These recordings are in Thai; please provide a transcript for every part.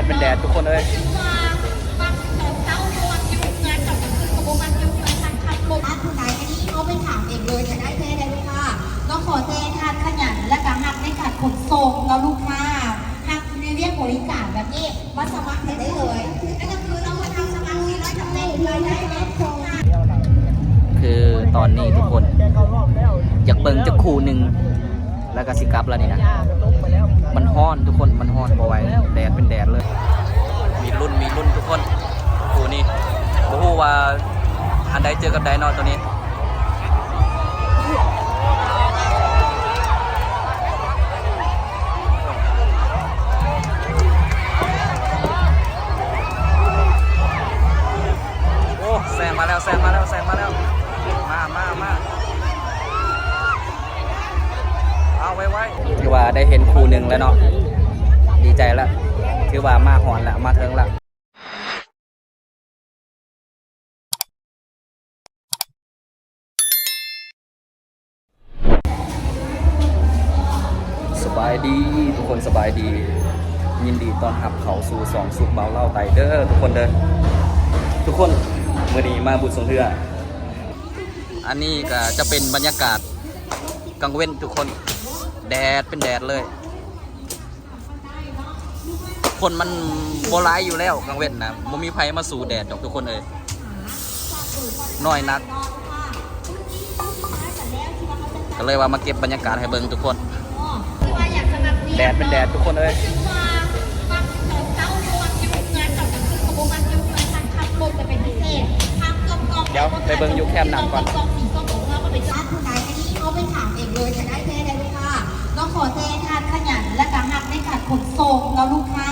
ดเป็นแดดทุกคนเลยอาคุณนายอันนี้เขาไปถามเองเลยจะได้แท้ได้ลูกค้าต้องขอแท้ทานขยันและก็หักในการขนส่งเราลูกค้าหักในเรียกบริการแบบนี้มาสมัครได้เลยนั่นก็คือเราทำสมัครที่ร้อยจำเป็นเลยได้ไหมคือตอนนี้ทุกคนอยากเบิ่งจะคู่หนึ่งแล้วก็สิกับแล้วนี่นะ มันฮ้อนทุกคนมันฮ้อนบ่ไหวแดดเป็นแดดเลย มีรุ่นมีรุ่นทุกคนคู่นี้บ่ฮู้ว่าอันใดเจอกับใดนอนตัวนี้โอ้แซงมาแล้วแซงมาแล้วแซงมาแล้ว มามามา ถือว่าได้เห็นครูหนึ่งแล้วเนาะดีใจแล้วถือว่ามาหอนล้วมาเทิงล้วสบายดีทุกคนสบายดี ยินดีตอนรับเขาสู่สองสุขเบาเล่าไตเด้อทุกคนเด้อทุกคนเมื่อนี้มาบุญสงเทืออันนี้ก็จะเป็นบรรยากาศกลางเว้นทุกคน แดดเป็นแดดเลย คนมันโบร้ายอยู่แล้วกลางเว้นนะมันมีไฟมาสู่แดดดอกทุกคนเลยน้อยนัก ก็เลยว่ามาเก็บบรรยากาศให้เบิ่งทุกคนทุกคน แดดเป็นแดดทุกคนเลยเดี๋ยวไปเบิ่งยุคแคมหนังก่อน ต้งขอแท้ทานขยันและก็หักในการขนส่งเราลูกค้า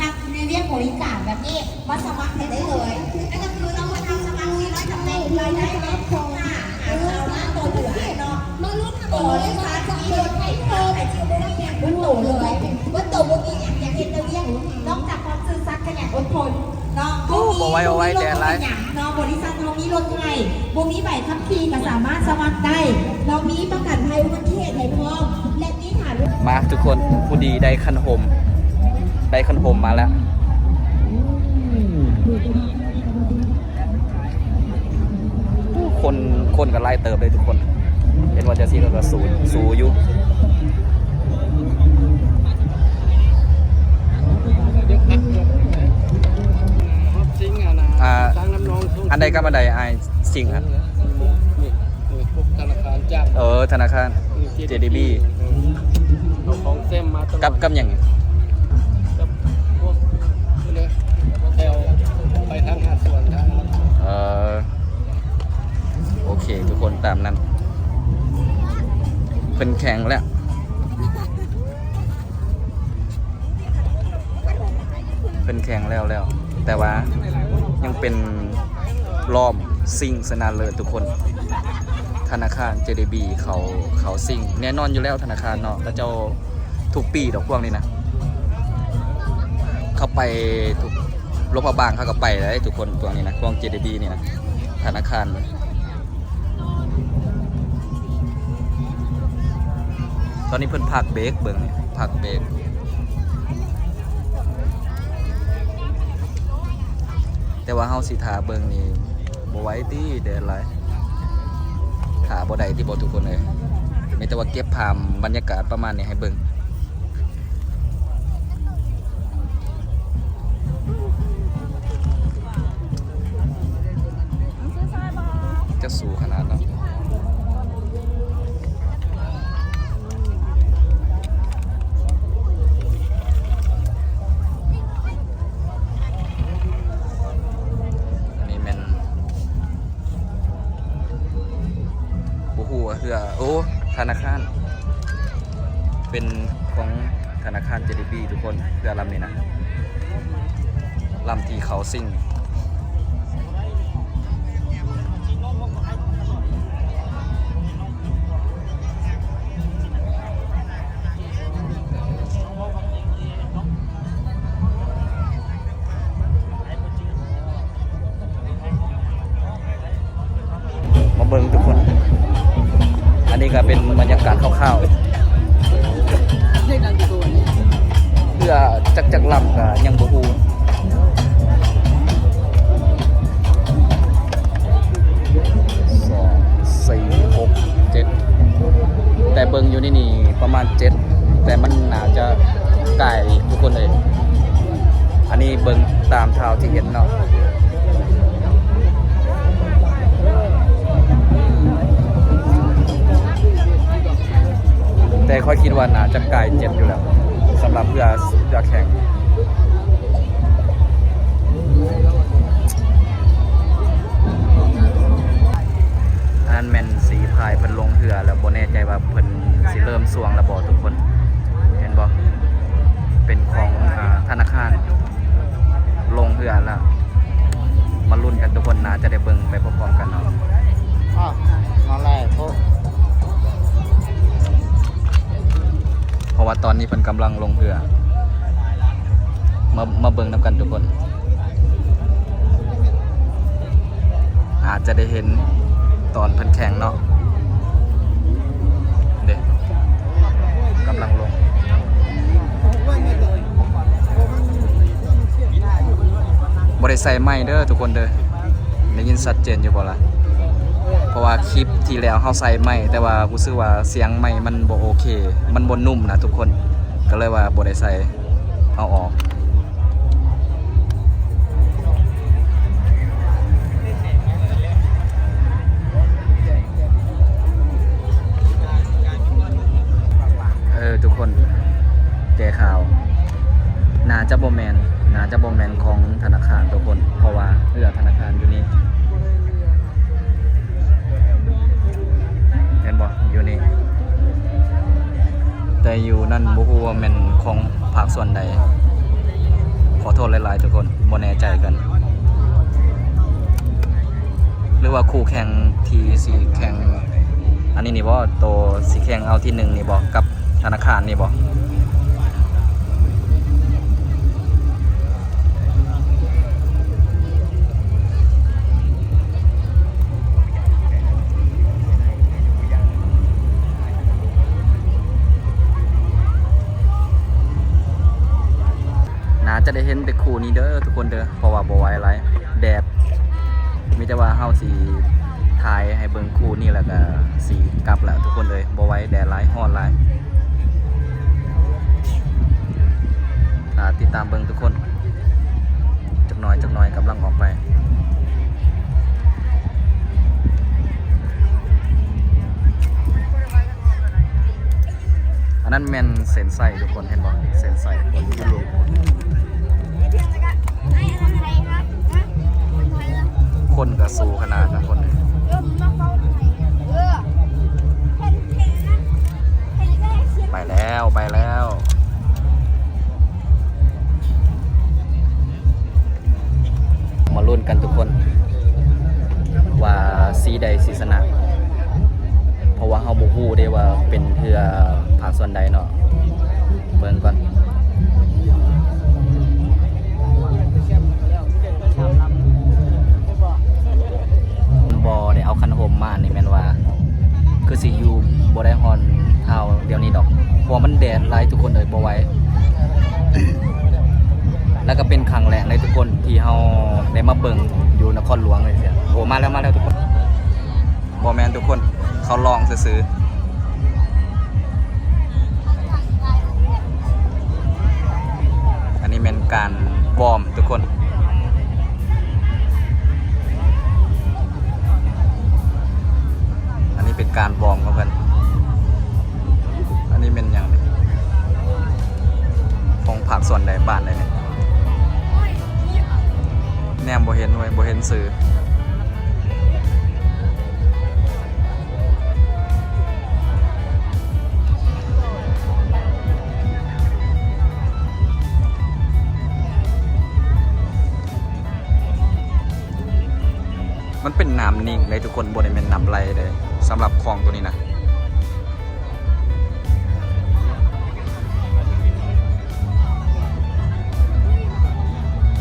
หักในเรียกบริการแบบนี้มาสมัครได้เลยนั่นก็คือเรามาทำสมัครที่ร้อยจำเป็นเลยได้ไหมโครงงานหาชาวบ้านตัวเหลือเนาะมาลุ้นกันเลยค่ะจะมีโดนไทยเพิ่มไอจิวได้แข่งบนโตเลยว่าโตบนนี้อยากอยากเห็นเราเรียกนอกจากความซื่อสัตย์ขยันอดทน เนาะโอ้บ่ไหวบ่ไหวแดดร้ายเนาะบริษัทเรามีรถไทยบ่มีใบขับขี่ก็สามารถสมัครได้ เรามีประกันภัยอุบัติเหตุให้พร้อม และนี่ฐานลูกมาทุกคนผู้ดีได้คันหมได้คันหมมาแล้วคนคนก็ไล่เติบเลยทุกคน เป็นว่าจะซีก็สูนสูอยู่ อะนะอ่าตั้งน้ำนองทุ่งอันใดกับอันใดไอายสิ่งครับนี่นี่พวกธนาคารจ้างเออธนาคาร JDB เอาของเส้มมาตลอดกับกับอย่างกับพวกเนี่ยแถวไปทางหาดสวนทางเออโอเค ทุกคนตามนั้นเป็นแข่งแล้ว เป็นแข่งแล้วแล้ว แต่ว่า ยังเป็นรอบซิ่งสนานเลยทุกคน ธนาคาร JDB เขาเขาซิ่งแน่นอนอยู่แล้วธนาคารเนาะแล้วเจ้าทุกปีดอกพวกนี้นะ เขาไปทุกรถพยาบาลเขาก็ไปเลยทุกคนตัวนี้นะพวก JDB นี่นะธนาคารตอนนี้เพิ่นพักเบรกเบิ่งนี่พักเบรก แต่ว่าเฮาสิทาเบิ่งนี่บ่ไหว้ติเดดหลายขาบ่ได้ที่บ่ทุกคนเลยมีแต่ว่าเก็บภาพบรรยากาศประมาณนี้ให้เบิ่ง ธนาคาร เป็นของธนาคาร JDB ทุกคนเพื่อลำนี้นะลำที่เขาซิ่งมาเบิ่งทุกคน นนี้ก็เป็นบรรยากาศคร่าวๆรือจักจักลำก็ยังบ่ฮู้สองสี่หกเจ็ดแต่เบิงอยู่นี่นี่ประมาณเจ็ดแต่มันหนาจะไก่ทุกคนเลย อันนี้เบิงตามเท้าที่เห็นเนาะ แต่ค่อยคิดว่าน่าจะไก่เจ็ดอยู่แล้วสำหรับเพื่อเพื่อแข่งอันนั้นแมนสีพายเพิ่นลงเรือแล้วบ่แน่ใจว่าเพิ่นสิเริ่มสวงแล้วบ่ทุกคน เห็นบ่เป็นของอธนาคาร ลงเรือแล้วมาลุ้นกันทุกคนน่าจะได้เบิ่งไปพร้อมๆกันเนาะอ้าวนั่นแหละพวก เพราะว่าตอนนี้เพิ่นกำลังลงเรือ มามาเบิ่งนํกันทุกคน อาจจะได้เห็นตอนเพิ่นแข่งเนาะเด็กกำลังลงบริใส่ไม้เด้อทุกคนเด้อได้ยินชัดเจนอยู่บ่ล่ะ ราะว่าคลิปที่แล้วเขาใส่ไม่แต่ว่ารู้สึกว่าเสียงไม่มันบ่โอเค มันบนนุ่มนะทุกคนก็เลยว่าบ่ได้ใส่เอาออก ที่สิแข็ง อันนี้นี่บ่โตสีแข็งเอาที่หนึ่งนี่บ่กับธนาคารนี่บ่ อยจักหน่อยกำลังออกไป อันนั้นแมนเซนไซทุกคนเห็นบ่เซนไซคนยุโรปคนก็สู้ขนาดนะคนไปแล้วไปแล้ว ลุ้นกันทุกคน ว่าสีใดสีสนะเพราะว่าเฮาบ่ฮู้ได้ว่าเป็นเทือภาคส่วนใดเนาะเบิ่งก่อนบ่ได้เอาคันโฮมมานี่แม่นว่า คือสิอยู่บ่ได้ฮอนเท่าเดี๋ยวนี้ดอกเพราะมันแดดหลายทุกคนเลยบ่ไหว แล้วก็เป็นครั้งแรกเลยทุกคนที่เฮาได้มาเบิ่งอยู่นครหลวงเลยเสียโอ้มาแล้วมาแล้วทุกคนบ่แมนทุกคนเขาลองซื้ออันนี้เป็นการวอร์มทุกคนอันนี้เป็นการวอร์มครับเพื่อนอันนี้เป็นอย่างของผักส่วนใดบ้านใดเนี่ย แนมบ่เห็นไว้ยบ่เห็นสื่อมันเป็นน้ำนิ่งเลยทุกคนบนเป็นน้ำไหลเลยสำหรับคลองตัวนี้นะ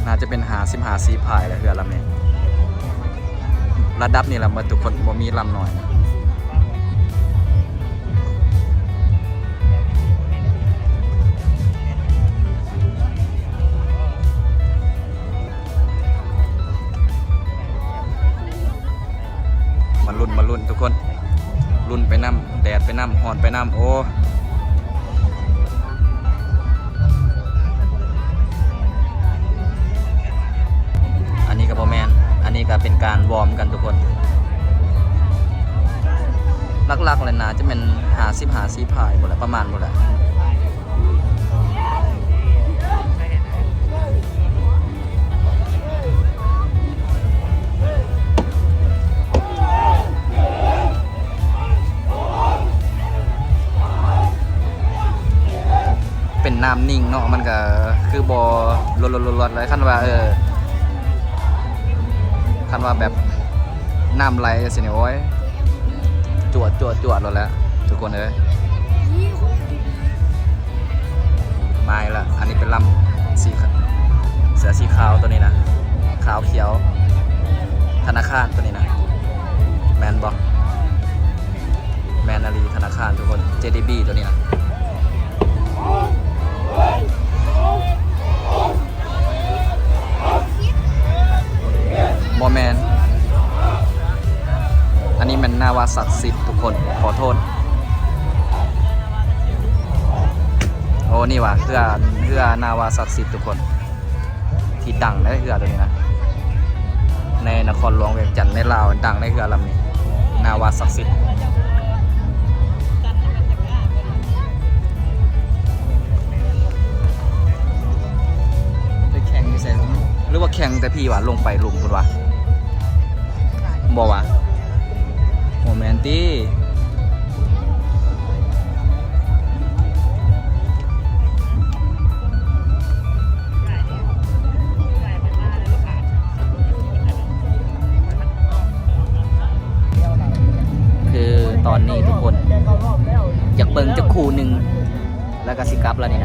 น่าจะเป็นหาสิมหาซีพายแหละเรือลำนี้ระดับนี้ละมาทุกคนบ่มีลำหน่อยมาลุ่นมาลุ่นทุกคนลุ่นไปน้ำแดดไปน้ำหอนไปน้ำโอ้ วอร์มกันทุกคนลักๆเลยนะจะเป็นหาสิบหาสีพายหมดแหละประมาณหมดแหละเป็นน้ำนิ่งเนาะมันก็คือบอลดๆๆๆเลยคันว่าเออ คันว่าแบบน้ำไหลสิเนี่ยโอ้ยจวดจวดจวดแล้วแหละทุกคนเลยมาล้วอันนี้เป็นลำสีเสือสีขาวตัวนี้นะ ขาวเขียว ธนาคารตัวนี้นะ แมนบอกแมนนารีธนาคารทุกคน JDB ตัวนี้นะ อันนี้มันนาวาศักดิ์สิทธิ์ทุกคนขอโทษ โอ้นี่ว่ะเรือเรือนาวาศักดิ์สิทธิ์ทุกคน ที่ดังในเรือตัวนี้นะ ในนครหลวงเวียงจันทร์ในลาวดังในเรือลำนี้นาวาศักดิ์สิทธิ์ไปแข่งที่ไหนหรือว่าแข่งแต่พี่วะลงไปลุมคุณวะบอกวะ มนตี้คือตอนนี้ทุกคนอยากเบิ่งจะคู่หนึ่งแล้วก็สิกลับแล้วนี่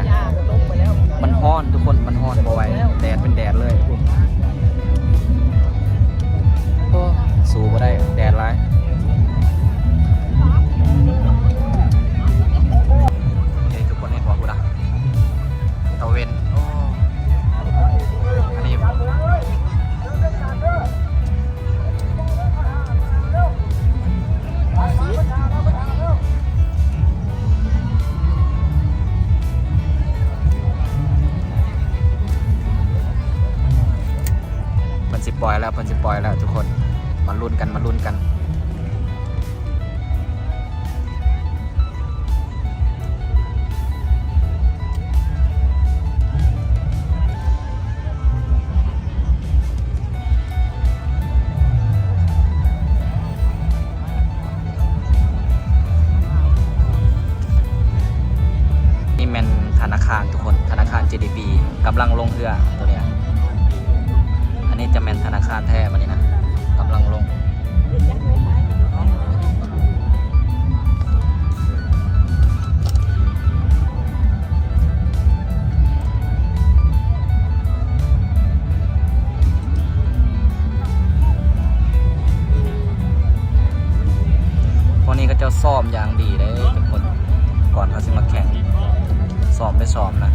นะ ล่อยแล้วเพิ่นสิปล่อยแล้วทุกคนมาลุ้นกันมาลุ้นกัน นี่แมนธนาคารทุกคนธนาคาร GDP กำลังลงเรือตัวเนี้ย นี้จะแมนธนาคารแท้มันนี่นะกำลังลง พวกนี้ก็จะซ้อมอย่างดีเลยทุกคน ก่อนเขาสิมาแข่งซ้อมไปซ้อมนะ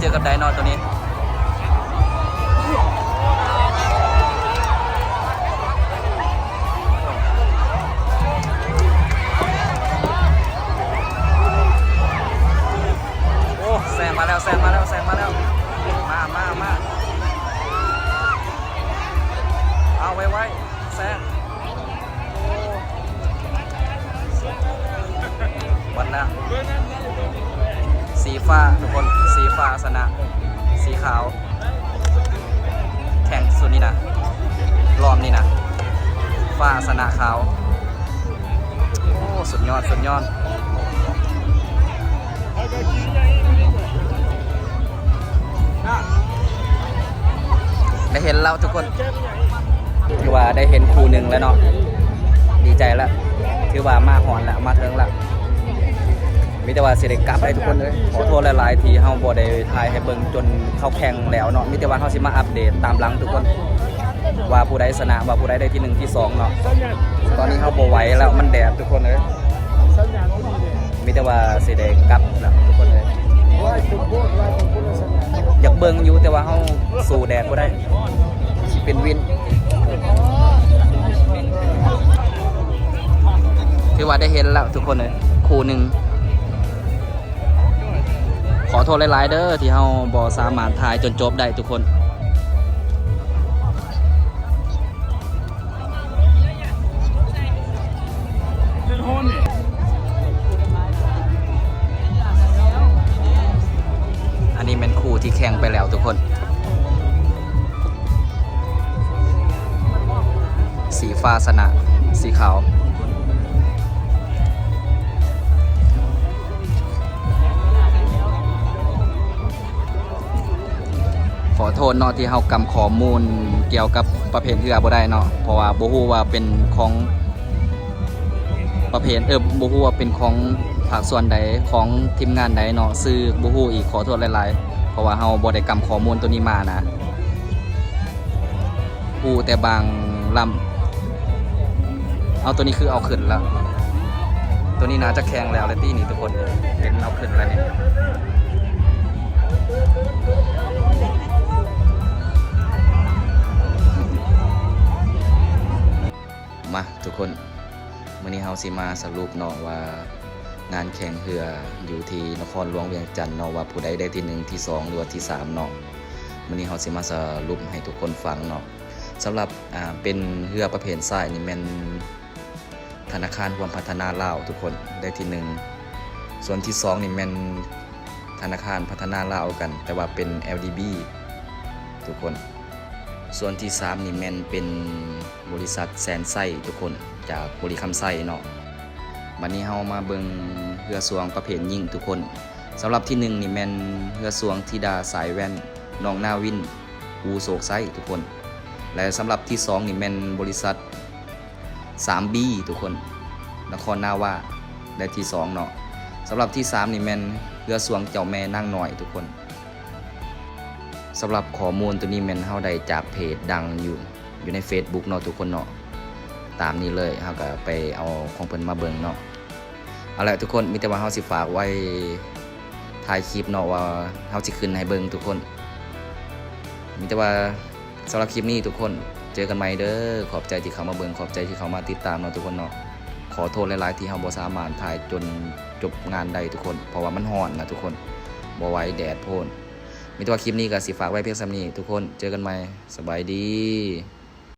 เจอกับไดโนตัวนี้โอ้แซงมาแล้วแซงมาแล้วมาแล้ว มามามาเอาไว้ไว้แซงวันละสีฟ้าทุกคน สีฟ้าสนะ สีขาว แข่งสุดนี่นะรอบนี่นะฟ้าสนะขาว โอ้ สุดยอด สุดยอดได้เห็นแล้วทุกคนถือว่าได้เห็นครูหนึ่งแล้วเนาะดีใจแล้วถือว่ามาหอนแล้วมาเทิงแล้ว มีแต่ว่าสิได้กลับได้ทุกคนเลยขอโทษหลายๆทีเฮาบ่ได้ถ่ายให้เบิ่งจนเข้าแข่งแล้วเนาะมีแต่ว่าเฮาสิมาอัปเดตตามหลังทุกคน ว่าผู้ใดชนะว่าผู้ใดได้ที่หนึ่งที่สองเนาะตอนนี้เฮาบ่ไหวแล้วมันแดดทุกคนเลยมีแต่ว่าสิได้กลับแล้วทุกคนเลยอยากเบิ่งอยู่แต่ว่าเฮาสู้แดดบ่ได้สิเป็นวินถือว่าได้เห็นแล้วทุกคนเลยครูหนึ่ง ขอโทษหลายๆเด้อที่เฮาบ่สามารถถ่ายจนจบได้ทุกคน อันนี้เป็นครูที่แข่งไปแล้วทุกคนสีฟ้าสนะ สีขาว โทษเนาะที่เฮากำข้อมูลเกี่ยวกับประเภทเรือบ่ได้เนาะเพราะว่าบ่ฮู้ว่าเป็นของประเภทเออบ่ฮู้ว่าเป็นของภาคส่วนใดของทีมงานใดเนาะซื้อบ่ฮู้อีกขอโทษหลายๆ เพราะว่าเฮาบ่ได้กำข้อมูลตัวนี้มานะฮู้แต่บางลำเอาตัวนี้คือเอาขึ้นแล้วตัวนี้น่าจะแข็งแล้วเลยตี้นี่ทุกคนเห็นเอาขึ้นแล้วเนี่ย มาทุกคนมื่อนี้เฮาสิมาสรุปเนาะว่างานแข่งเรืออยู่ที่นครหลวงเวียงจันทน์เนาะว่าผู้ใดได้ที่หนึ่งที่สองหรือว่าที่สามเนาะมื่อนี้เฮาสิมาสรุปให้ทุกคนฟังเนาะสำหรับอ่าเป็นเรือประเภททรายนี่แม่นธนาคารความพัฒนาลาวทุกคนได้ที่หนึ่งส่วนที่สองนี่แม่นธนาคารพัฒนาลาวกัน แต่ว่าเป็น LDB ทุกคน ส่วนที่ 3 นี่แม่นเป็นบริษัทแซนไซทุกคนจากบริคำไซเนาะวันนี้เฮามาเบิงเรือสวงประเภทยิ่งทุกคนสำหรับที่ 1 นี่แม่นเรือสวงธิดาสายแว่นน้องนาวินอูโศกไซทุกคน และสำหรับที่ 2 นี่แม่นบริษัท 3B ทุกคน นครนาว่าได้ที่2เนาะสำหรับที่ 3 นี่แม่นเรือสวงเจ้าแม่นั่งหน่อยทุกคน สำหรับข้อมูลตัวนี้แมนเฮาได้จากเพจดังอยู่อยู่ใน Facebook เนาะทุกคนเนาะตามนี้เลยเฮาก็ไปเอาของเพิ่นมาเบิ่งเนาะเอาละทุกคนมีแต่ว่าเฮาสิฝากไว้ถ่ายคลิปเนาะว่าเฮาสิขึ้นให้เบิ่งทุกคน มีแต่ว่าสำหรับคลิปนี้ทุกคนเจอกันใหม่เด้อขอบใจที่เขามาเบิ่งขอบใจที่เขามาติดตามเนาะทุกคนเนาะขอโทษหลายๆที่เฮาบ่สามารถถ่ายจนจบงานได้ทุกคน เพราะว่ามันร้อนนะทุกคนบ่ไหวแดดโพน มีแต่ว่าคลิปนี้ก็สิฝากไว้เพียงสำนีทุกคนเจอกันใหม่สบายดี